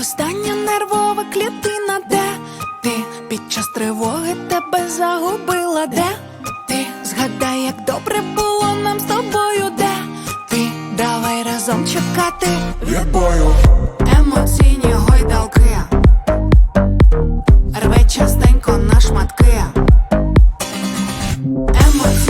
остання нервова клітина, де ти? Під час тривоги тебе загубила, де ти? Згадай, як добре було нам з тобою, де ти? Давай разом чекати відбою, емоційні гойдалки, рве частенько на шматки, емоційні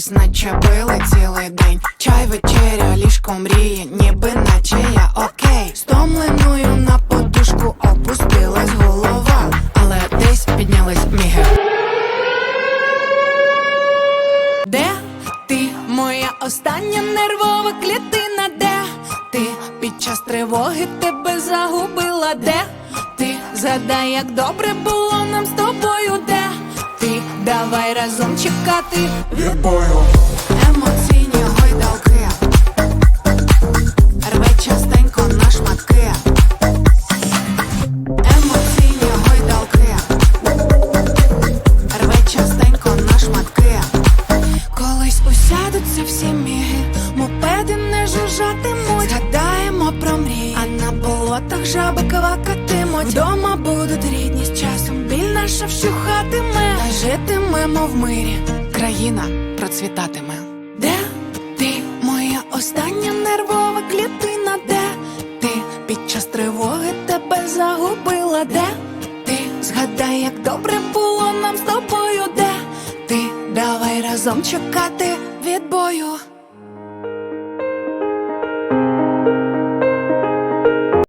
триматись, наче били цілий день. Чай, вечеря, ліжко мріє, ніби наче я окей. Стомленою на подушку опустилась голова, але десь піднялись міги. Де ти, моя остання нервова клітина? Де ти під час тривоги тебе загубила? Де ти згадай, як добре було нам з давай разом чекати. Відбою, емоційні гойдалки, рве частенько на шматки, емоційні гойдалки, рве частенько на шматки. Колись усядуться всі міги, мопеди не жужжатимуть. Згадаємо про мрії, а на болотах жаби квакатимуть. Вдома будуть рідні з часом, біль наша вщухатиме, та житимемо в мирі, країна процвітатиме. Де ти, моя остання нервова клітина? Де ти під час тривоги тебе загубила? Де ти згадай, як добре було нам з тобою? Де ти давай разом чекати відбою.